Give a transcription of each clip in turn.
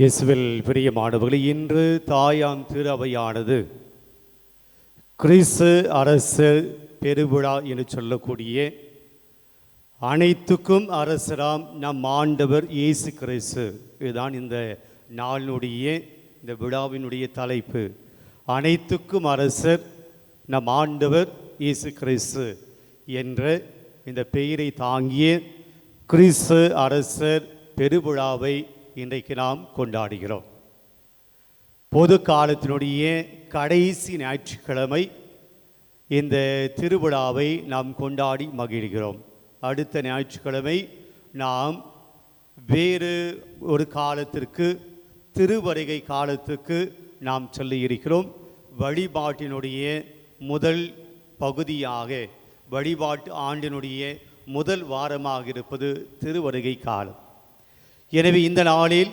இயேசுவில் பிரியமானவர்களே இன்று தாயாம் திருவையானது கிறிஸ்து அரசு பெருவிழா என்று சொல்லக்கூடிய அனைத்துக்கும் அரசராம் நம் ஆண்டவர் இயேசு கிறிஸ்து. இதுதான் இந்த நாளினுடைய இந்த விழாவினுடைய தலைப்பு. அனைத்துக்கும் அரசர் நம் ஆண்டவர் இயேசு கிறிஸ்து என்ற இந்த பெயரை தாங்கிய கிறிஸ்து அரசர் பெருவிழாவை இன்றைக்கு நாம் கொண்டாடுகிறோம். பொது காலத்தினுடைய கடைசி ஞாயிற்றுக்கிழமை இந்த திருவிழாவை நாம் கொண்டாடி மகிழ்கிறோம். அடுத்த ஞாயிற்றுக்கிழமை நாம் வேறு ஒரு காலத்திற்கு திருவருகை காலத்துக்கு நாம் சொல்லி இருக்கிறோம் வழிபாட்டினுடைய முதல் பகுதியாக வழிபாட்டு ஆண்டினுடைய முதல் வாரமாக இருப்பது திருவருகை காலம். எனவே இந்த நாளில்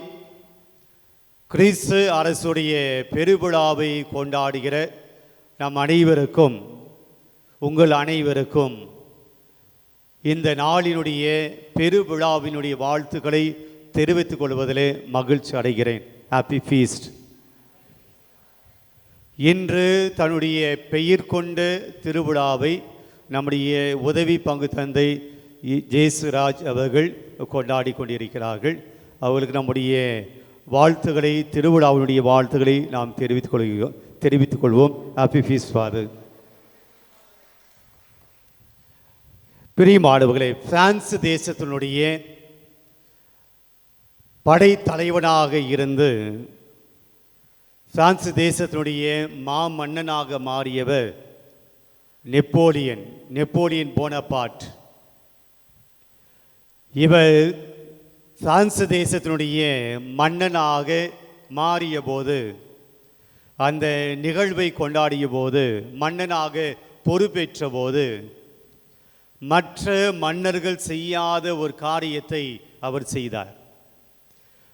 கிறிஸ்து அரசுடைய பெருவிழாவை கொண்டாடுகிற நம் அனைவருக்கும் உங்கள் அனைவருக்கும் இந்த நாளினுடைய பெருவிழாவினுடைய வாழ்த்துக்களை தெரிவித்துக் கொள்வதிலே மகிழ்ச்சி அடைகிறேன். ஹாப்பி ஃபீஸ்ட் இன்று தன்னுடைய பெயர் கொண்ட திருவிழாவை நம்முடைய உதவி பங்கு தந்தை ஜேசுராஜ் அவர்கள் கொண்டாடி கொண்டிருக்கிறார்கள். அவர்களுக்கு நம்முடைய வாழ்த்துக்களை திருவிழாவினுடைய வாழ்த்துக்களை நாம் தெரிவித்துக் கொள்கிறோம் தெரிவித்துக் கொள்வோம். ஹாப்பி ஃபீஸ் ஃபாதர் பிரியமானவர்களே பிரான்ஸ் தேசத்தினுடைய படைத்தலைவனாக இருந்து பிரான்ஸ் தேசத்தினுடைய மாமன்னனாக மாறியவர் நெப்போலியன் நெப்போலியன் போனபாட் இவர் பிரான்ஸ் தேசத்தினுடைய மன்னனாக மாறிய போது அந்த நிகழ்வை கொண்டாடிய போது மன்னனாக பொறுப்பேற்ற போது மற்ற மன்னர்கள் செய்யாத ஒரு காரியத்தை அவர் செய்தார்.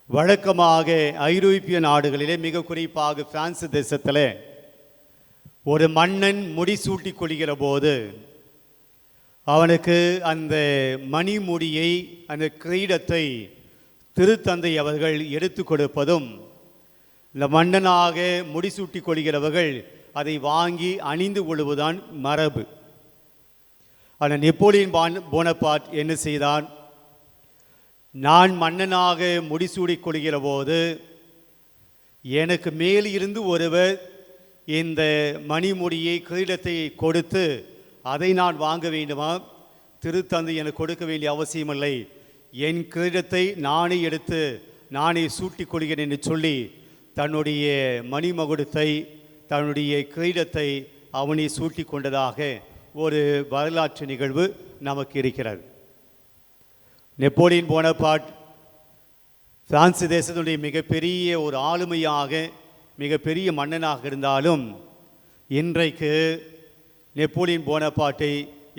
வழக்கமாக ஐரோப்பிய நாடுகளிலே மிக குறிப்பாக பிரான்ஸ் தேசத்தில் ஒரு மன்னன் முடிசூட்டிக் கொள்கிற போது அவனுக்கு அந்த மணிமுடியை அந்த கிரீடத்தை திருத்தந்தை அவர்கள் எடுத்து கொடுப்பதும் இந்த மன்னனாக முடிசூட்டி கொள்கிறவர்கள் அதை வாங்கி அணிந்து கொள்வதுதான் மரபு. ஆனால் நெப்போலியன் பான் போனபார்ட் என்ன செய்தான்? நான் மன்னனாக முடிசூடிக் கொள்கிற போது எனக்கு மேல் இருந்து ஒருவர் இந்த மணிமுடியை கிரீடத்தை கொடுத்து அதை நான் வாங்க வேண்டுமா? திருத்தந்தை எனக்கு கொடுக்க வேண்டிய அவசியமில்லை. என் கிரீடத்தை நானே எடுத்து நானே சூட்டி கொள்கிறேன் என்று சொல்லி தன்னுடைய மணிமகுடத்தை தன்னுடைய கிரீடத்தை அவனே சூட்டி கொண்டதாக ஒரு வரலாற்று நிகழ்வு நமக்கு இருக்கிறது. நெப்போலியன் போனபார்ட் பிரான்ஸ் தேசத்துடைய மிகப்பெரிய ஒரு ஆளுமையாக மிகப்பெரிய மன்னனாக இருந்தாலும் இன்றைக்கு நெப்போலியன் போனபாட்டை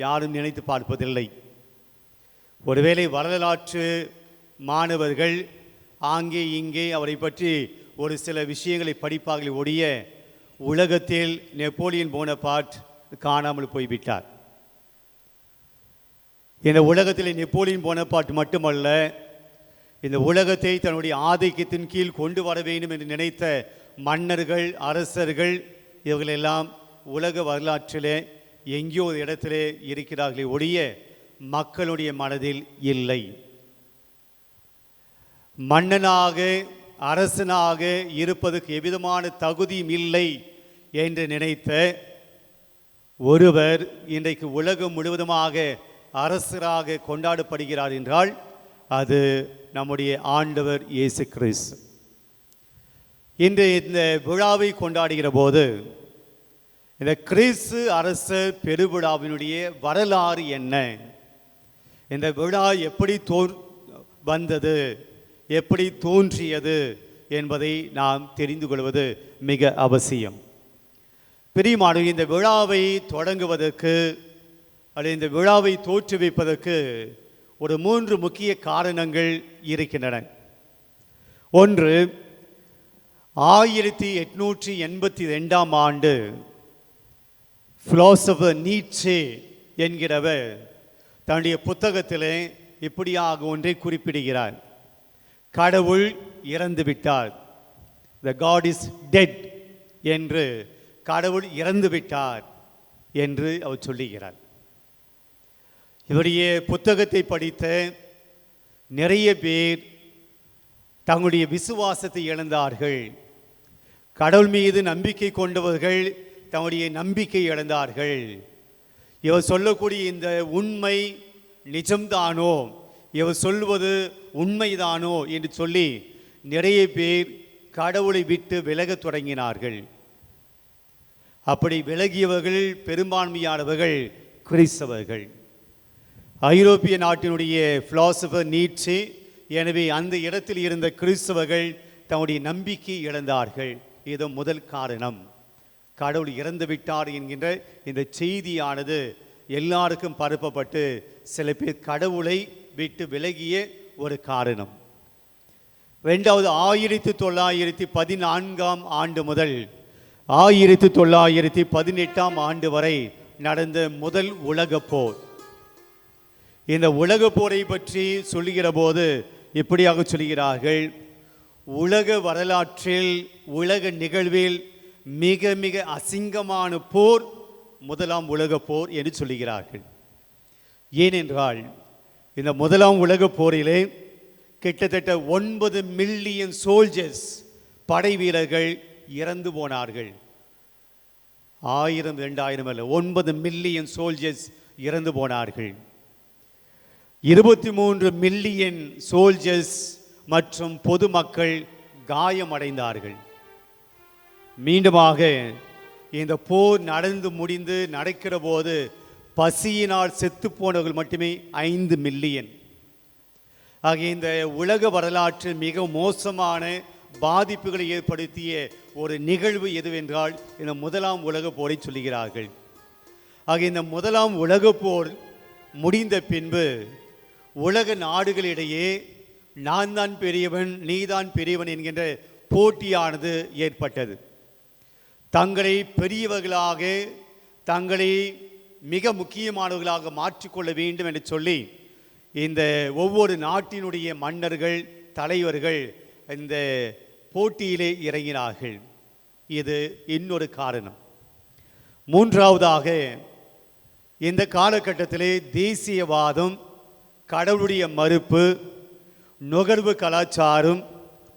யாரும் நினைத்து பார்ப்பதில்லை. ஒருவேளை வரலாற்று மாணவர்கள் ஆங்கே இங்கே அவரை பற்றி ஒரு சில விஷயங்களை படிப்பார்கள் ஒடிய உலகத்தில் நெப்போலியன் போனபாட் காணாமல் போய்விட்டார். இந்த உலகத்தில் நெப்போலியன் போனபாட் மட்டுமல்ல இந்த உலகத்தை தன்னுடைய ஆதிக்கத்தின் கீழ் கொண்டு வர வேண்டும் என்று நினைத்த மன்னர்கள் அரசர்கள் இவர்களெல்லாம் உலக வரலாற்றிலே எங்கேயோ ஒரு இடத்திலே இருக்கிறார்களே ஒழிய மக்களுடைய மனதில் இல்லை. மன்னனாக அரசனாக இருப்பதற்கு எவ்விதமான தகுதியும் இல்லை என்று நினைத்த ஒருவர் இன்றைக்கு உலகம் முழுவதுமாக அரசராக கொண்டாடப்படுகிறார் என்றால் அது நம்முடைய ஆண்டவர் இயேசு கிறிஸ்து. இன்று இந்த விழாவை கொண்டாடுகிற போது இந்த கிறிஸ்து அரச பெருவிழாவினுடைய வரலாறு என்ன? இந்த விழா எப்படி தோ வந்தது? எப்படி தோன்றியது? என்பதை நாம் தெரிந்து கொள்வது மிக அவசியம். பிரியமானவர் இந்த விழாவை தொடங்குவதற்கு அல்லது இந்த விழாவை தோற்றுவிப்பதற்கு ஒரு மூன்று முக்கிய காரணங்கள் இருக்கின்றன. ஒன்று ஆயிரத்தி எட்நூற்றி எண்பத்தி ரெண்டாம் ஆண்டு பிலாசபர் நீட்சே என்கிறவர் தன்னுடைய புத்தகத்திலே இப்படியாக ஒன்றை குறிப்பிடுகிறார். கடவுள் இறந்து விட்டார். த காட் இஸ் டெட் என்று கடவுள் இறந்து விட்டார் என்று அவர் சொல்லுகிறார். இவருடைய புத்தகத்தை படித்த நிறைய பேர் தங்களுடைய விசுவாசத்தை இழந்தார்கள். கடவுள் மீது நம்பிக்கை கொண்டவர்கள் தன்னுடைய நம்பிக்கை இழந்தார்கள். இவர் சொல்லக்கூடிய இந்த உண்மை நிஜம்தானோ? இவர் சொல்வது உண்மைதானோ? என்று சொல்லி நிறைய பேர் கடவுளை விட்டு விலகத் தொடங்கினார்கள். அப்படி விலகியவர்கள் பெரும்பான்மையானவர்கள் கிறிஸ்தவர்கள். ஐரோப்பிய நாட்டினுடைய பிலாசபர் நீட்சி எனவே அந்த இடத்தில் இருந்த கிறிஸ்தவர்கள் தம்முடைய நம்பிக்கை இழந்தார்கள். இது முதல் காரணம். கடவுள் இறந்து விட்டார் என்கின்ற இந்த செய்தியானது எல்லாருக்கும் பரப்பப்பட்டு சில பேர் கடவுளை விட்டு விலகிய ஒரு காரணம். ரெண்டாவது ஆயிரத்தி தொள்ளாயிரத்தி பதினான்காம் ஆண்டு முதல் ஆயிரத்தி தொள்ளாயிரத்தி பதினெட்டாம் ஆண்டு வரை நடந்த முதல் உலகப் போர். இந்த உலகப் போரை பற்றி சொல்லுகிற போது இப்படியாக சொல்கிறார்கள் உலக வரலாற்றில் உலக நிகழ்வில் மிக மிக அசிங்கமான போர் முதலாம் உலகப் போர் என்று சொல்லுகிறார்கள். ஏனென்றால் இந்த முதலாம் உலகப் போரிலே கிட்டத்தட்ட ஒன்பது மில்லியன் சோல்ஜர்ஸ் படை வீரர்கள் இறந்து போனார்கள். ஆயிரம் ரெண்டாயிரம் அல்ல ஒன்பது மில்லியன் சோல்ஜர்ஸ் இறந்து போனார்கள். இருபத்தி மூன்று மில்லியன் சோல்ஜர்ஸ் மற்றும் பொதுமக்கள் காயமடைந்தார்கள். மீண்டுமாக இந்த போர் நடந்து முடிந்து நடக்கிற போது பசியினால் செத்துப்போனவர்கள் மட்டுமே ஐந்து மில்லியன் ஆகிய இந்த உலக வரலாற்றில் மிக மோசமான பாதிப்புகளை ஏற்படுத்திய ஒரு நிகழ்வு எதுவென்றால் இந்த முதலாம் உலகப் போரை சொல்கிறார்கள் ஆக இந்த முதலாம் உலகப் போர் முடிந்த பின்பு உலக நாடுகளிடையே நான் தான் பெரியவன் நீதான் பெரியவன் என்கின்ற போட்டியானது ஏற்பட்டது. தங்களை பெரியவர்களாக தங்களை மிக முக்கியமானவர்களாக மாற்றிக்கொள்ள வேண்டும் என்று சொல்லி இந்த ஒவ்வொரு நாட்டினுடைய மன்னர்கள் தலைவர்கள் இந்த போட்டியிலே இறங்கினார்கள். இது இன்னொரு காரணம். மூன்றாவதாக இந்த காலகட்டத்திலே தேசியவாதம் கடவுளுடைய மறுப்பு நுகர்வு கலாச்சாரம்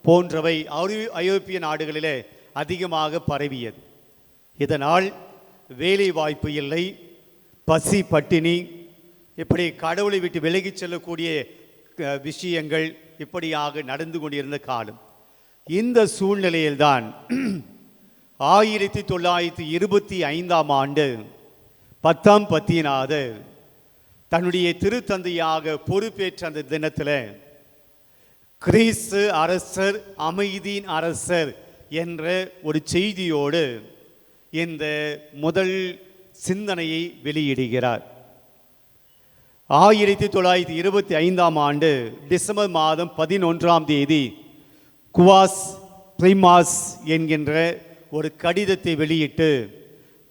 போன்றவை ஐரோப்பிய நாடுகளிலே அதிகமாக பரவியது. இதனால் வேலை வாய்ப்பு இல்லை பசி பட்டினி இப்படி கடவுளை விட்டு விலகிச் செல்லக்கூடிய விஷயங்கள் இப்படியாக நடந்து கொண்டிருந்த காலம். இந்த சூழ்நிலையில்தான் ஆயிரத்தி தொள்ளாயிரத்தி இருபத்தி ஐந்தாம் ஆண்டு பத்தாம் பத்தினாதர் தன்னுடைய திருத்தந்தையாக பொறுப்பேற்ற அந்த தினத்தில் கிறிஸ்து அரசர் அமைதியின் அரசர் என்ற ஒரு செய்தியோடு இந்த முதல் சிந்தனையை வெளியிடுகிறார். ஆயிரத்தி தொள்ளாயிரத்தி இருபத்தி ஐந்தாம் ஆண்டு டிசம்பர் மாதம் பதினொன்றாம் தேதி குவாஸ் பிரிமாஸ் என்கின்ற ஒரு கடிதத்தை வெளியிட்டு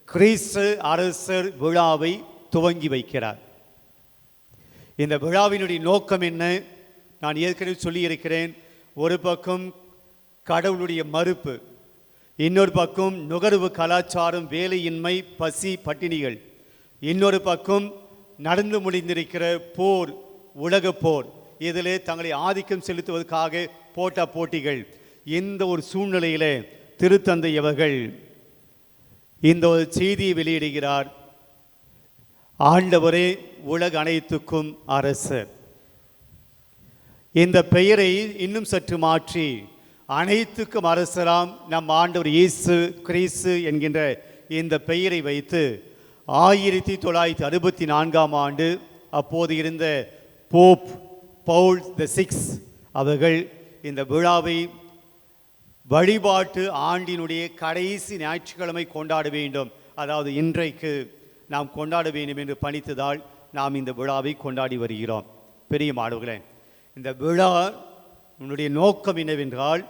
கிறிஸ்து அரசர் விழாவை துவங்கி வைக்கிறார். இந்த விழாவினுடைய நோக்கம் என்ன? நான் ஏற்கனவே சொல்லியிருக்கிறேன் ஒரு பக்கம் கடவுளுடைய மறுப்பு இன்னொரு பக்கம் நுகர்வு கலாச்சாரம் வேலையின்மை பசி பட்டினிகள். இன்னொரு பக்கம் நடந்து முடிந்திருக்கிற போர் உலக போர். இதிலே தங்களை ஆதிக்கம் செலுத்துவதற்காக போட்ட போட்டிகள். இந்த ஒரு சூழ்நிலையில் திருத்தந்தை அவர்கள் இந்த ஒரு செய்தியை வெளியிடுகிறார். ஆண்டவரே உலக அனைத்துக்கும் அரசர் இந்த பெயரை இன்னும் சற்று மாற்றி அனைத்துக்கும் அரசராம் நம் ஆண்டவர் இயேசு கிறிஸ்து என்கின்ற இந்த பெயரை வைத்து ஆயிரத்தி தொள்ளாயிரத்தி அறுபத்தி நான்காம் ஆண்டு அப்போது இருந்த போப் பவுல் த சிக்ஸ் அவர்கள் இந்த விழாவை வழிபாட்டு ஆண்டினுடைய கடைசி ஞாயிற்றுக்கிழமை கொண்டாட வேண்டும். அதாவது இன்றைக்கு நாம் கொண்டாட வேண்டும் என்று பணித்ததால் நாம் இந்த விழாவை கொண்டாடி வருகிறோம். பெரிய மாணவர்களே இந்த விழா உன்னுடைய நோக்கம் என்னவென்றால்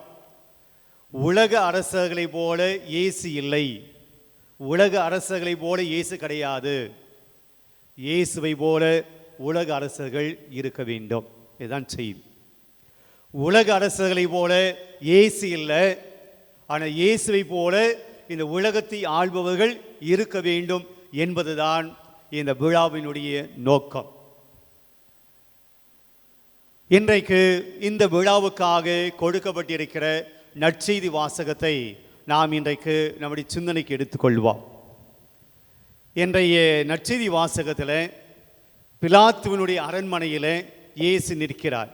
உலக அரசர்களைப் போல இயேசு இல்லை. உலக அரசர்களைப் போல இயேசு கிடையாது. இயேசுவை போல உலக அரசர்கள் இருக்க வேண்டும். இதுதான் செய்தி. உலக அரசர்களை போல இயேசு இல்லை. ஆனால் இயேசுவை போல இந்த உலகத்தை ஆள்பவர்கள் இருக்க வேண்டும் என்பதுதான் இந்த விழாவினுடைய நோக்கம். இன்றைக்கு இந்த விழாவுக்காக கொடுக்கப்பட்டிருக்கிற நற்செய்தி வாசகத்தை நாம் இன்றைக்கு நம்முடைய சிந்தனைக்கு எடுத்துக்கொள்வோம். இன்றைய நற்செய்தி வாசகத்தில் பிலாத்துவனுடைய அரண்மனையில் இயேசு நிற்கிறார்.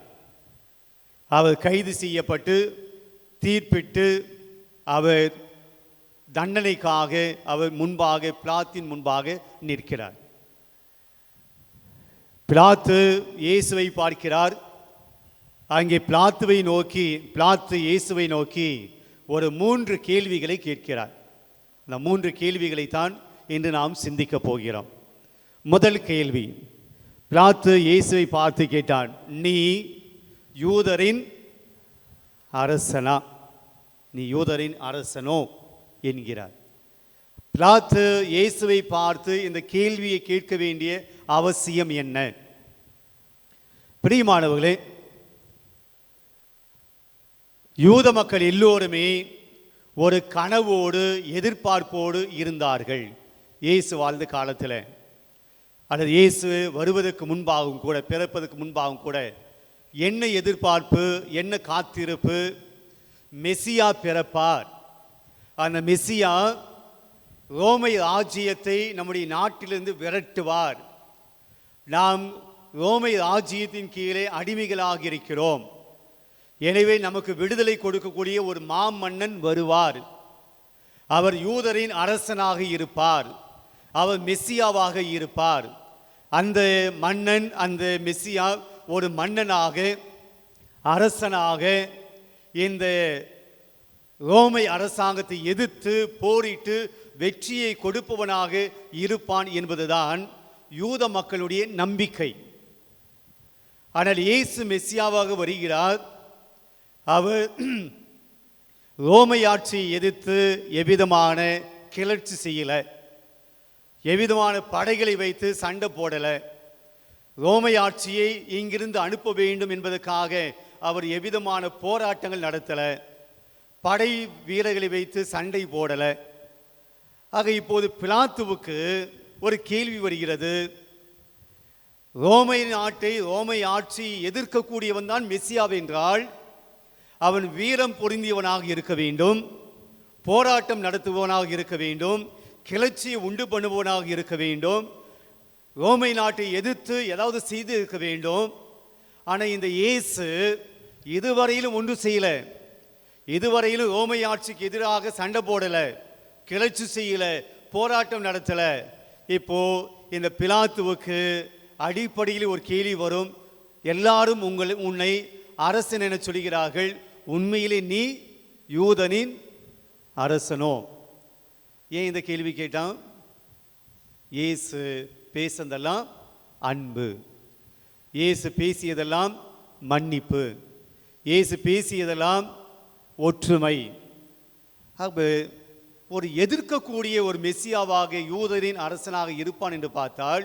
அவர் கைது செய்யப்பட்டு தீர்ப்பிட்டு அவர் தண்டனைக்காக அவர் முன்பாக பிலாத்தின் முன்பாக நிற்கிறார். பிலாத்து இயேசுவை பார்க்கிறார். அங்கே பிளாத்துவை நோக்கி பிளாத்து இயேசுவை நோக்கி ஒரு மூன்று கேள்விகளை கேட்கிறார். அந்த மூன்று கேள்விகளை தான் இன்று நாம் சிந்திக்கப் போகிறோம். முதல் கேள்வி பிளாத்து இயேசுவை பார்த்து கேட்டான் நீ யூதரின் அரசனா? நீ யூதரின் அரசனோ? என்கிறார். பிளாத்து இயேசுவை பார்த்து இந்த கேள்வியை கேட்க வேண்டிய அவசியம் என்ன? பிரியமானவர்களே யூத மக்கள் எல்லோருமே ஒரு கனவோடு எதிர்பார்ப்போடு இருந்தார்கள். இயேசு வாழ்ந்த காலத்தில். அல்லது இயேசு வருவதற்கு முன்பாகவும் கூட பிறப்பதற்கு முன்பாகவும் கூட என்ன எதிர்பார்ப்பு என்ன காத்திருப்பு? மெசியா பிறப்பார். அந்த மெசியா ரோமை ராஜ்யத்தை நம்முடைய நாட்டிலிருந்து விரட்டுவார். நாம் ரோமை ராஜ்யத்தின் கீழே அடிமைகளாக இருக்கிறோம். எனவே நமக்கு விடுதலை கொடுக்கக்கூடிய ஒரு மாமன்னன் வருவார். அவர் யூதரின் அரசனாக இருப்பார். அவர் மெஸ்ஸியாவாக இருப்பார். அந்த மன்னன் அந்த மெஸ்ஸியா ஒரு மன்னனாக அரசனாக இந்த ரோமை அரசாங்கத்தை எதிர்த்து போரிட்டு வெற்றியை கொடுப்பவனாக இருப்பான் என்பதுதான் யூத மக்களுடைய நம்பிக்கை. ஆனால் இயேசு மெஸ்ஸியாவாக வருகிறார். அவர் ரோமை ஆட்சியை எதிர்த்து எவ்விதமான கிளர்ச்சி செய்யலை எவ்விதமான படைகளை வைத்து சண்டை போடலை ரோமை ஆட்சியை இங்கிருந்து அனுப்ப வேண்டும் என்பதற்காக அவர் எவ்விதமான போராட்டங்கள் நடத்தலை படை வீரர்களை வைத்து சண்டை போடலை. ஆக இப்போது பிலாத்துவுக்கு ஒரு கேள்வி வருகிறது. ரோமை நாட்டை ரோமை ஆட்சி எதிர்க்கக்கூடியவன் தான் மெஸ்ஸியாவென்றால் என்றால் அவன் வீரம் பொருந்தியவனாக இருக்க வேண்டும். போராட்டம் நடத்துபவனாக இருக்க வேண்டும். கிளர்ச்சியை உண்டு பண்ணுபவனாக இருக்க வேண்டும். ரோமை நாட்டை எதிர்த்து ஏதாவது செய்து இருக்க வேண்டும். ஆனால் இந்த இயேசு இதுவரையிலும் ஒன்று செய்யலை. இதுவரையிலும் ரோமை ஆட்சிக்கு எதிராக சண்டை போடலை. கிளர்ச்சி செய்யலை. போராட்டம் நடத்தலை. இப்போ இந்த பிலாத்துவுக்கு அடிப்படையில் ஒரு கேள்வி வரும். எல்லாரும் உங்களை உன்னை அரசன் என சொல்கிறார்கள். உண்மையிலே நீ யூதனின் அரசனோ? ஏன் இந்த கேள்வி கேட்டான்? இயேசு பேசுனதெல்லாம் அன்பு. இயேசு பேசியதெல்லாம் மன்னிப்பு. இயேசு பேசியதெல்லாம் ஒற்றுமை. அப்போ ஒரு எதிர்க்கக்கூடிய ஒரு மெஸ்ஸியாவாக யூதரின் அரசனாக இருப்பான் என்று பார்த்தால்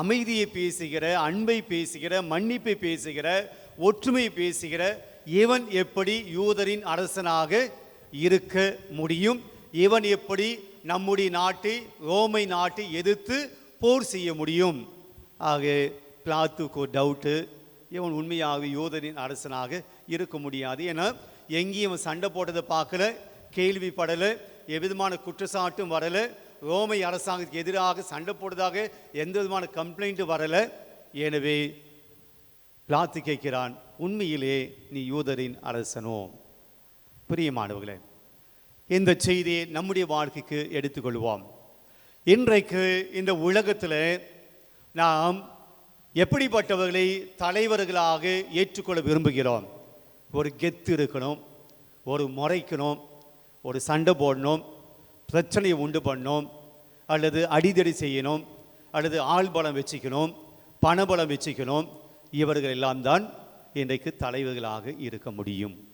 அமைதியை பேசுகிற அன்பை பேசுகிற மன்னிப்பை பேசுகிற ஒற்றுமையை பேசுகிற இவன் எப்படி யூதரின் அரசனாக இருக்க முடியும்? இவன் எப்படி நம்முடைய நாட்டை ரோமை நாட்டை எதிர்த்து போர் செய்ய முடியும்? ஆக பிளாத்துக்கு ஒரு டவுட்டு இவன் உண்மையாக யூதரின் அரசனாக இருக்க முடியாது. ஏன்னா எங்கேயும் இவன் சண்டை போட்டதை பார்க்கல கேள்விப்படலை எவ்விதமான குற்றச்சாட்டும் வரலை ரோமை அரசாங்கத்துக்கு எதிராக சண்டை போட்டதாக எந்த விதமான கம்ப்ளைண்ட்டும் வரலை. எனவே பிளாத்து கேட்கிறான் உண்மையிலே நீ யூதரின் அரசனோ. பிரியமானவர்களே இந்த செய்தியை நம்முடைய வாழ்க்கைக்கு எடுத்துக்கொள்வோம். இன்றைக்கு இந்த உலகத்தில் நாம் எப்படிப்பட்டவர்களை தலைவர்களாக ஏற்றுக்கொள்ள விரும்புகிறோம்? ஒரு கெத்து இருக்கணும் ஒரு முறைக்கணும் ஒரு சண்டை போடணும் பிரச்சனையை உண்டு பண்ணணும் அல்லது அடிதடி செய்யணும் அல்லது ஆள் பலம் வச்சுக்கணும் பணபலம் வச்சுக்கணும் இவர்கள் எல்லாம் தான் இன்றைக்கு தலைவர்களாக இருக்க முடியும்.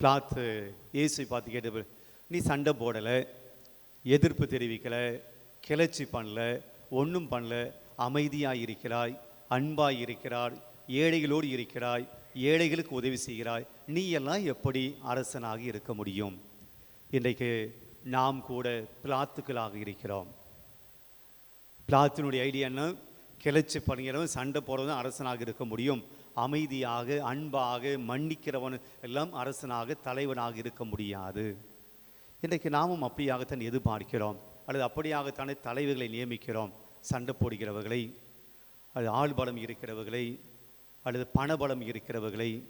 பிளாத்து இயேசுவை பார்த்து கேட்டு நீ சண்டை போடலை எதிர்ப்பு தெரிவிக்கலை கிளர்ச்சி பண்ணல ஒன்றும் பண்ணல அமைதியாக இருக்கிறாய் அன்பாய் இருக்கிறாய் ஏழைகளோடு இருக்கிறாய் ஏழைகளுக்கு உதவி செய்கிறாய் நீ எல்லாம் எப்படி அரசனாக இருக்க முடியும்? இன்றைக்கு நாம் கூட பிளாத்துக்களாக இருக்கிறோம். பிளாத்தினுடைய ஐடியா என்ன? கிளர்ச்சி பண்ணுகிறவன் சண்டை போடுறதும் அரசனாக இருக்க முடியும். அமைதியாக அன்பாக மன்னிக்கிறவன் எல்லாம் அரசனாக தலைவனாக இருக்க முடியாது. இன்றைக்கு நாமும் அப்படியாகத்தான் எதிர்பார்க்கிறோம். அல்லது அப்படியாகத்தானே தலைவர்களை நியமிக்கிறோம். சண்டை போடுகிறவர்களை அல்லது ஆள்பலம் இருக்கிறவர்களை அல்லது பணபலம் இருக்கிறவர்களை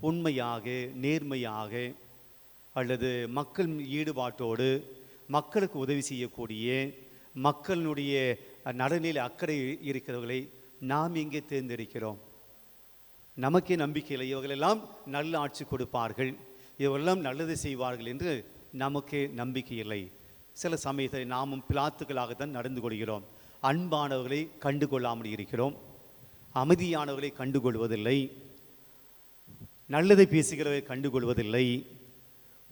உண்மையாக நேர்மையாக அல்லது மக்கள் ஈடுபாட்டோடு மக்களுக்கு உதவி செய்யக்கூடிய மக்களினுடைய நலனில் அக்கறை இருக்கிறவர்களை நாம் இங்கே தேர்ந்தெடுக்கிறோம். நமக்கே நம்பிக்கை இல்லை இவர்களெல்லாம் நல்ல ஆட்சி கொடுப்பார்கள். இவர்களெல்லாம் நல்லது செய்வார்கள் என்று நமக்கு நம்பிக்கை இல்லை. சில சமயத்தில் நாமும் பிளாத்துக்களாகத்தான் நடந்து கொள்கிறோம். அன்பானவர்களை கண்டுகொள்ளாமல் இருக்கிறோம். அமைதியானவர்களை கண்டுகொள்வதில்லை. நல்லதை பேசுகிறவரை கண்டுகொள்வதில்லை.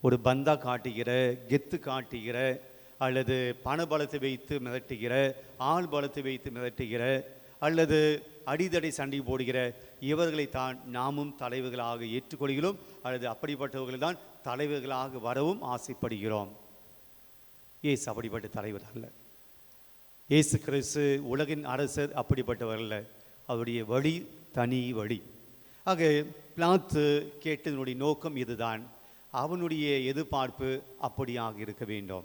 ஒரு பந்தா காட்டுகிற கெத்து காட்டுகிற அல்லது பண பலத்தை வைத்து மிதட்டுகிற ஆள் பலத்தை வைத்து மிதட்டுகிற அல்லது அடிதடை சண்டை போடுகிற இவர்களை தான் நாமும் தலைவர்களாக ஏற்றுக்கொள்கிறோம். அல்லது அப்படிப்பட்டவர்கள் தான் தலைவர்களாக வரவும் ஆசைப்படுகிறோம். ஏசு அப்படிப்பட்ட தலைவர் அல்ல. இயேசு கிறிஸ்து உலகின் அரசர் அப்படிப்பட்டவர் அல்ல. அவருடைய வழி தனி வழி. ஆக பிளாத்து கேட்டதனுடைய நோக்கம் இதுதான். அவனுடைய எதிர்பார்ப்பு அப்படியாக இருக்க வேண்டும்.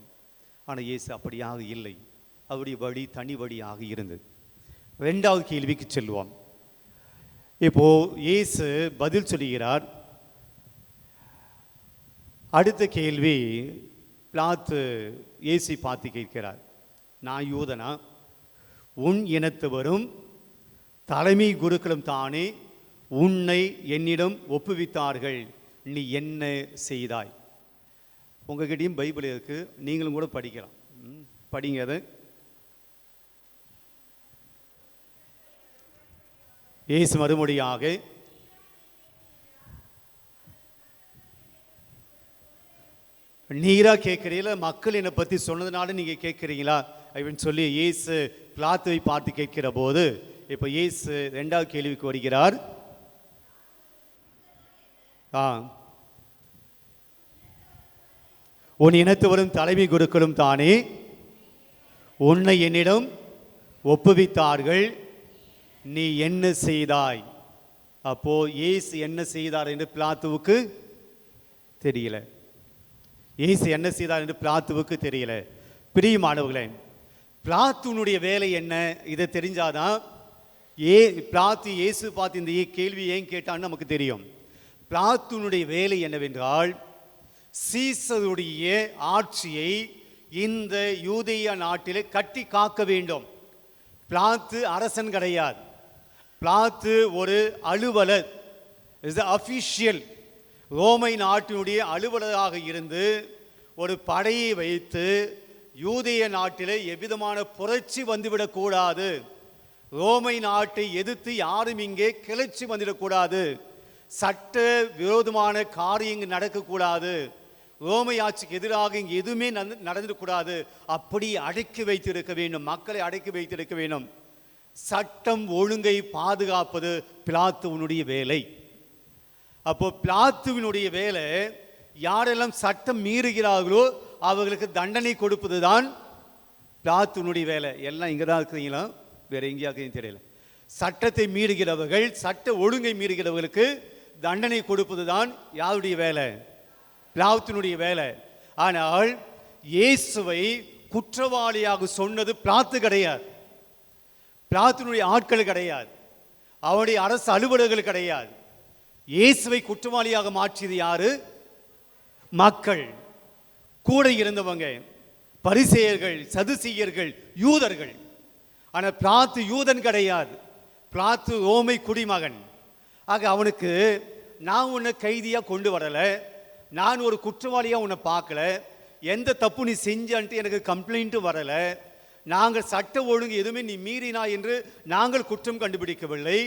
ஆனால் இயேசு அப்படியாக இல்லை. அவருடைய வழி தனி வழியாக இருந்தது. ரெண்டாவது கேள்விக்கு செல்வோம். இப்போது இயேசு பதில் சொல்லுகிறார். அடுத்த கேள்வி பிளாத்து இயேசு பார்த்து கேட்கிறார். நான் யூதனா? உன் இனத்தவரும் தலைமை குருக்களும் தானே உன்னை என்னிடம் ஒப்புவித்தார்கள். நீ என்ன செய்தாய்? உங்ககிட்டயும் பைபிள் இருக்குது நீங்களும் கூட படிக்கலாம். ம், படிங்க அதை. இயேசு மறுமொழியாக நீரா கேட்குறீங்களா மக்கள் என்னை பற்றி சொன்னதுனால நீங்கள் கேட்குறீங்களா? அப்படின்னு சொல்லி இயேசு பிளாத்துவை பார்த்து கேட்கிற போது இப்போ இயேசு ரெண்டாவது கேள்விக்கு வருகிறார். ஆ. உன் இனத்துவரும் தலைமை குருக்களும் தானே? உன்னை என்னிடம் ஒப்புவித்தார்கள். நீ என்ன செய்தாய்? அப்போ ஏசு என்ன செய்தார் என்று பிளாத்துவுக்கு தெரியல. இயேசு என்ன செய்தார் என்று பிளாத்துவுக்கு தெரியல. பிரியமானவர்களே பிளாத்துனுடைய வேலை என்ன? இதை தெரிஞ்சாதான் ஏ பிளாத்து இயேசு பார்த்து இந்த ஏ- கேள்வி ஏன் கேட்டான்னு நமக்கு தெரியும். பிளாத்துனுடைய வேலை என்னவென்றால் சீசருடைய ஆட்சியை இந்த யூதேய நாட்டிலே கட்டி காக்க வேண்டும். பிளாத்து அரசன் கிடையாது. பிளாத்து ஒரு அலுவலர். இஸ் த அஃபிஷியல் ரோமை நாட்டினுடைய அலுவலராக இருந்து ஒரு படையை வைத்து யூதிய நாட்டிலே எவ்விதமான புரட்சி வந்துவிடக்கூடாது. ரோமை நாட்டை எதிர்த்து யாரும் இங்கே கிளர்ச்சி வந்துவிடக்கூடாது. சட்ட விரோதமான காரியங்கள் நடக்கக்கூடாது. ரோமை ஆட்சிக்கு எதிராக இங்கே எதுவுமே நடந்து- நடந்துடக்கூடாது. அப்படி அடக்கி வைத்திருக்க வேண்டும். மக்களை அடக்கி வைத்திருக்க வேண்டும். சட்டம் ஒழுங்கை பாதுகாப்பது பிளாத்துவனுடைய வேலை. அப்போ பிளாத்துவினுடைய வேலை யாரெல்லாம் சட்டம் மீறுகிறார்களோ அவர்களுக்கு தண்டனை கொடுப்பது தான் பிளாத்துவனுடைய வேலை. எல்லாம் இங்கே தான் இருக்கிறீங்களா? வேற எங்கேயா தெரியல. சட்டத்தை மீறுகிறவர்கள் சட்ட ஒழுங்கை மீறுகிறவர்களுக்கு தண்டனை கொடுப்பது தான் யாருடைய வேலை? பிளாத்தினுடைய வேலை. ஆனால் இயேசுவை குற்றவாளியாக சொன்னது பிளாத்து கிடையாது. பிளாத்தினுடைய ஆட்கள் கிடையாது. அவருடைய அரசு அலுவலர்கள் கிடையாது. இயேசுவை குற்றவாளியாக மாற்றியது யாரு? மக்கள். கூட இருந்தவங்க பரிசேயர்கள் சதுசீயர்கள் யூதர்கள். ஆனால் பிராத்து யூதன் கிடையாது. பிராத்து ஓமை குடிமகன். ஆக அவனுக்கு நான் உன்னை கைதியாக கொண்டு வரலை. நான் ஒரு குற்றவாளியாக உன்னை பார்க்கல. எந்த தப்பு நீ செஞ்சான்ட்டு எனக்கு கம்ப்ளைண்ட்டும் வரலை. நாங்கள் சட்ட ஒழுங்கு எதுவுமே நீ மீறினா என்று நாங்கள் குற்றம் கண்டுபிடிக்கவில்லை.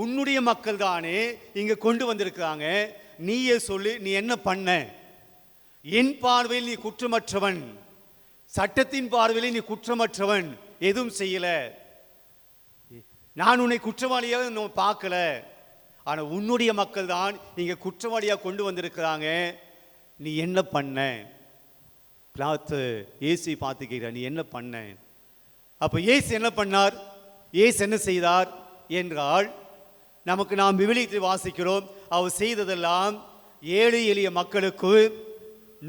உன்னுடைய மக்கள் தானே இங்கே கொண்டு வந்திருக்கிறாங்க. நீயே சொல்லு நீ என்ன பண்ண? என் பார்வையில் நீ குற்றமற்றவன். சட்டத்தின் பார்வையில் நீ குற்றமற்றவன். எதுவும் செய்யல. நான் உன்னை குற்றவாளியாக நம்ம பார்க்கல. ஆனால் உன்னுடைய மக்கள் தான் இங்கே குற்றவாளியாக கொண்டு வந்திருக்கிறாங்க. நீ என்ன பண்ண? பிளாத்து ஏசி பார்த்துக்கிற நீ என்ன பண்ண? அப்போ இயேசு என்ன பண்ணார்? இயேசு என்ன செய்தார் என்றால் நமக்கு நாம் விவிலியத்தை வாசிக்கிறோம் அவர் செய்ததெல்லாம் ஏழை எளிய மக்களுக்கு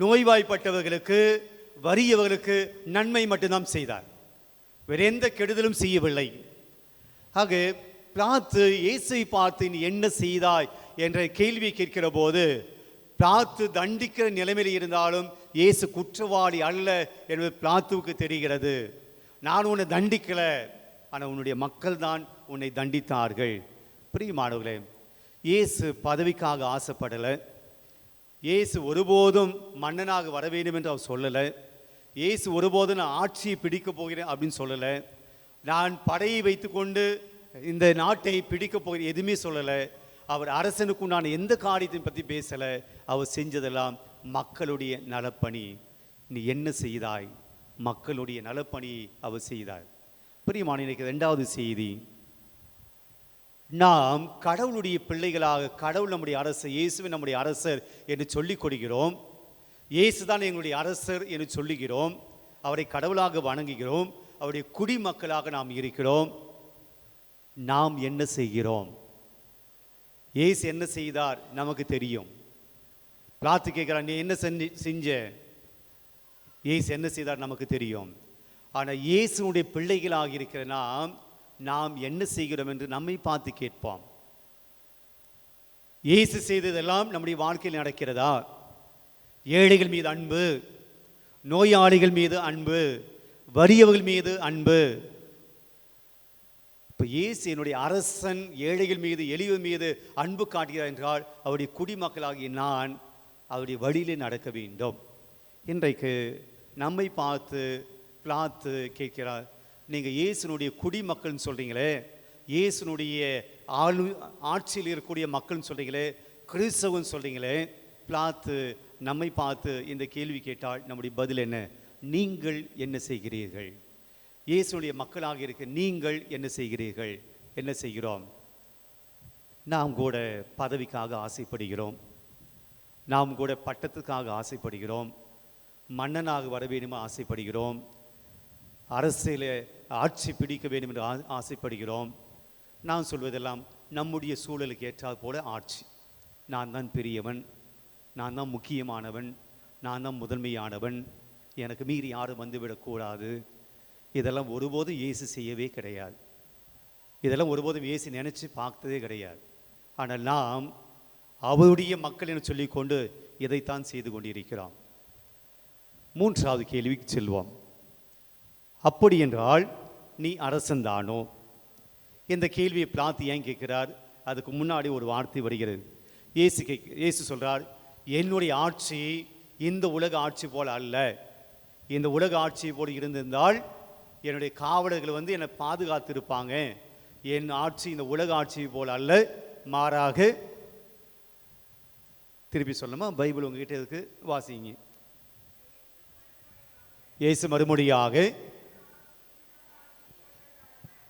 நோய்வாய்ப்பட்டவர்களுக்கு வறியவர்களுக்கு நன்மை மட்டும்தான் செய்தார். வேற எந்த கெடுதலும் செய்யவில்லை. ஆக பிரார்த்து இயேசுவை பார்த்து நீ என்ன செய்தாய் என்ற கேள்வி கேட்கிற போது பிரார்த்து தண்டிக்கிற நிலைமையில் இருந்தாலும் இயேசு குற்றவாளி அல்ல என்பது பிளாத்துவுக்கு தெரிகிறது. நான் உன்னை தண்டிக்கல ஆனால் உன்னுடைய மக்கள் தான் உன்னை தண்டித்தார்கள். பிரியமானவர்களே இயேசு பதவிக்காக ஆசைப்படலை. இயேசு ஒருபோதும் மன்னனாக வர வேண்டும் என்று அவர் சொல்லலை. இயேசு ஒருபோதும் நான் ஆட்சியை பிடிக்கப் போகிறேன் அப்படின்னு சொல்லலை. நான் படையை வைத்துக்கொண்டு இந்த நாட்டை பிடிக்கப் போகிறேன் எதுவுமே சொல்லலை. அவர் அரசனுக்கு உண்டான எந்த காரியத்தையும் பற்றி பேசலை. அவர் செஞ்சதெல்லாம் மக்களுடைய நலப்பணி. நீ என்ன செய்தாய்? மக்களுடைய நலப்பணி அவர் செய்தார். பிரியமான இன்னைக்கு ரெண்டாவது செய்தி. நாம் கடவுளுடைய பிள்ளைகளாக கடவுள் நம்முடைய அரசர் இயேசுவை நம்முடைய அரசர் என்று சொல்லிக் கொடுக்கிறோம். இயேசு தான் எங்களுடைய அரசர் என்று சொல்லுகிறோம். அவரை கடவுளாக வணங்குகிறோம். அவருடைய குடிமக்களாக நாம் இருக்கிறோம். நாம் என்ன செய்கிறோம்? இயேசு என்ன செய்தார்? நமக்கு தெரியும். பிளாத்து கேட்குறான் நீ என்ன செஞ்சு செஞ்ச? இயேசு என்ன செய்தார் நமக்கு தெரியும்? ஆனால் இயேசுனுடைய பிள்ளைகளாக இருக்கிற நாம் நாம் என்ன செய்கிறோம் என்று நம்மை பார்த்து கேட்போம். இயேசு செய்ததெல்லாம் நம்முடைய வாழ்க்கையில் நடக்கிறதா? ஏழைகள் மீது அன்பு நோயாளிகள் மீது அன்பு வறியவர்கள் மீது அன்பு. இப்போ இயேசு என்னுடைய அரசன் ஏழைகள் மீது எளியவர் மீது அன்பு காட்டுகிறார் என்றால் அவருடைய குடிமக்களாகிய நான் அவருடைய வழியிலே நடக்க வேண்டும். இன்றைக்கு நம்மை பார்த்து பிளாத்து கேட்கிறார். நீங்கள் இயேசுனுடைய குடிமக்கள்னு சொல்கிறீங்களே இயேசுனுடைய ஆளு ஆட்சியில் இருக்கக்கூடிய மக்கள்னு சொல்கிறீங்களே கிறிஸ்தவன் சொல்கிறீங்களே பிளாத்து நம்மை பார்த்து இந்த கேள்வி கேட்டால் நம்முடைய பதில் என்ன? நீங்கள் என்ன செய்கிறீர்கள்? இயேசுடைய மக்களாக இருக்க நீங்கள் என்ன செய்கிறீர்கள்? என்ன செய்கிறோம்? நாம் கூட பதவிக்காக ஆசைப்படுகிறோம். நாம் கூட பட்டத்துக்காக ஆசைப்படுகிறோம். மன்னனாக வர வேண்டுமா ஆசைப்படுகிறோம். அரசியல ஆட்சி பிடிக்க வேண்டும் என்று ஆ- ஆசைப்படுகிறோம். நான் சொல்வதெல்லாம் நம்முடைய சூழலுக்கு ஏற்றால் போல ஆட்சி. நான் தான் பெரியவன். நான் தான் முக்கியமானவன். நான் தான் முதன்மையானவன். எனக்கு மீறி யாரும் வந்துவிடக்கூடாது இதெல்லாம் ஒருபோதும் இயேசு செய்யவே கிடையாது. இதெல்லாம் ஒருபோதும் இயேசு நினச்சி பார்த்ததே கிடையாது. ஆனால் நாம் அவருடைய மக்கள் என சொல்லிக்கொண்டு இதைத்தான் செய்து கொண்டிருக்கிறோம். மூன்றாவது கேள்விக்கு செல்வோம். அப்படி என்றால் நீ அரசன்தானோ இந்த கேள்வியை பிரார்த்தி ஏன் கேட்கிறார்? அதுக்கு முன்னாடி ஒரு வார்த்தை வருகிறது. இயேசு கே இயேசு சொல்கிறார் என்னுடைய ஆட்சி இந்த உலக ஆட்சி போல் அல்ல. இந்த உலக ஆட்சி போல் இருந்திருந்தால் என்னுடைய காவலர்கள் வந்து என்னை பாதுகாத்திருப்பாங்க. என் ஆட்சி இந்த உலக ஆட்சி போல் அல்ல மாறாக திருப்பி சொல்லணுமா? பைபிள் உங்ககிட்ட இருக்கு வாசிங்க. இயேசு மறுமொழியாக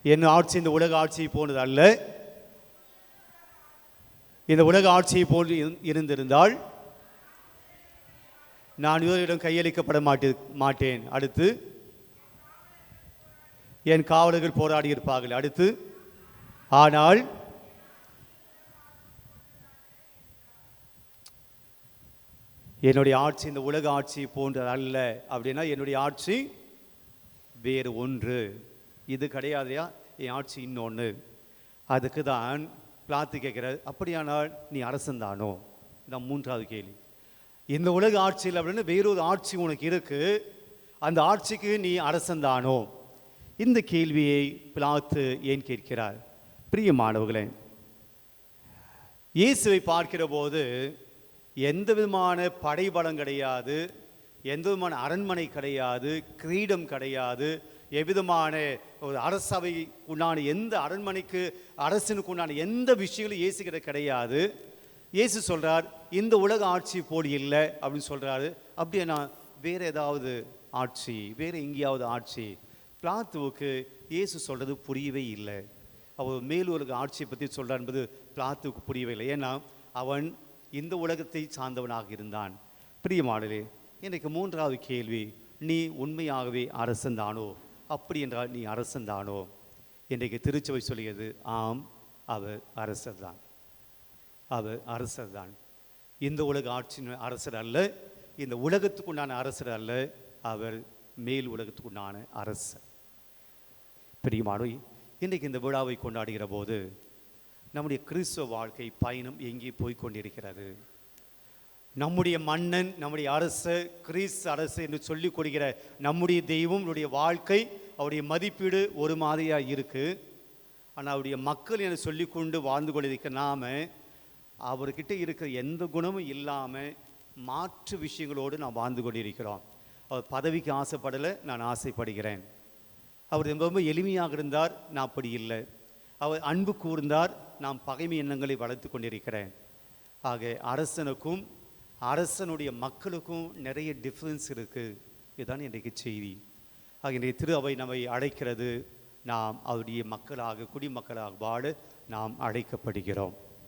என் ஆட்சி இந்த உலக ஆட்சியை போனது அல்ல. இந்த உலக ஆட்சியை போல் இரு- இருந்திருந்தால் நான் இவரிடம் கையளிக்கப்பட மாட்டே மாட்டேன். அடுத்து என் காவலர்கள் போராடி இருப்பார்கள் அடுத்து ஆனால் என்னுடைய ஆட்சி இந்த உலக ஆட்சி போன்றது அல்ல அப்படின்னா என்னுடைய ஆட்சி வேறு ஒன்று. இது கிடையாதையா என் ஆட்சி இன்னொன்று அதுக்கு தான் பிளாத்து கேட்குறாரு அப்படியானால் நீ அரசன்தானோ இதான் மூன்றாவது கேள்வி. இந்த உலக ஆட்சியில் அப்படின்னு வேறொரு ஆட்சி உனக்கு இருக்குது அந்த ஆட்சிக்கு நீ அரசன்தானோ இந்த கேள்வியை பிளாத்து ஏன் கேட்கிறார்? பிரியமானவர்களே இயேசுவை பார்க்கிற போது எந்த விதமான படைபலம் கிடையாது எந்த விதமான அரண்மனை கிடையாது கிரீடம் கிடையாது எவ்விதமான ஒரு அரசவை உண்டான எந்த அரண்மனைக்கு அரசனுக்கு உண்டான எந்த விஷயங்களும் இயேசுகிற கிடையாது. இயேசு சொல்கிறார் இந்த உலக ஆட்சி போடி இல்லை அப்படின்னு சொல்கிறாரு அப்படியே நான் வேறு ஏதாவது ஆட்சி வேறு எங்கேயாவது ஆட்சி பிளாத்துவுக்கு இயேசு சொல்கிறது புரியவே இல்லை. அவர் மேலுலக ஆட்சியை பற்றி சொல்கிறார் என்பது பிளாத்துவுக்கு புரியவே இல்லை. ஏன்னா அவன் இந்த உலகத்தை சார்ந்தவனாக இருந்தான். பிரியமானலே எனக்கு மூன்றாவது கேள்வி நீ உண்மையாகவே அரசன்தானோ? அப்படி என்றால் நீ அரசன்தானோ? இன்றைக்கு திருச்சபை சொல்லியது ஆம் அவர் அரசர்தான். அவர் அரசர் தான் இந்த உலக ஆட்சியின் அரசர் அல்ல இந்த உலகத்துக்குண்டான அரசர் அல்ல அவர் மேல் உலகத்துக்குண்டான அரசர். பிரியமானோய் இன்றைக்கு இந்த விழாவை கொண்டாடுகிற போது நம்முடைய கிறிஸ்துவ வாழ்க்கை பயணம் எங்கே போய் கொண்டிருக்கிறது நம்முடைய மன்னன் நம்முடைய அரசு கிறிஸ்து அரசு என்று சொல்லிக் கொடுக்கிற நம்முடைய தெய்வம் நம்முடைய வாழ்க்கை அவருடைய மதிப்பீடு ஒரு மாதிரியாக இருக்குது ஆனால் அவருடைய மக்கள் என சொல்லிக்கொண்டு வாழ்ந்து கொண்டிருக்க நாம அவர்கிட்ட இருக்கிற எந்த குணமும் இல்லாமல் மாற்று விஷயங்களோடு நாம் வாழ்ந்து கொண்டிருக்கிறோம். அவர் பதவிக்கு ஆசைப்படலை நான் ஆசைப்படுகிறேன். அவர் ரொம்ப எளிமையாக இருந்தார் நான் அப்படி இல்லை. அவர் அன்பு கூர்ந்தார் நாம் பகைமை எண்ணங்களை வளர்த்து கொண்டிருக்கிறேன். ஆக அரசனுக்கும் அரசனுடைய மக்களுக்கும் நிறைய டிஃப்ரென்ஸ் இருக்குது இதுதான் இன்றைக்கு செய்தி. ஆக இன்றைய திரு அவை நம்மை அழைக்கிறது. நாம் அவருடைய மக்களாக குடிமக்களாக வாழ நாம் அழைக்கப்படுகிறோம்.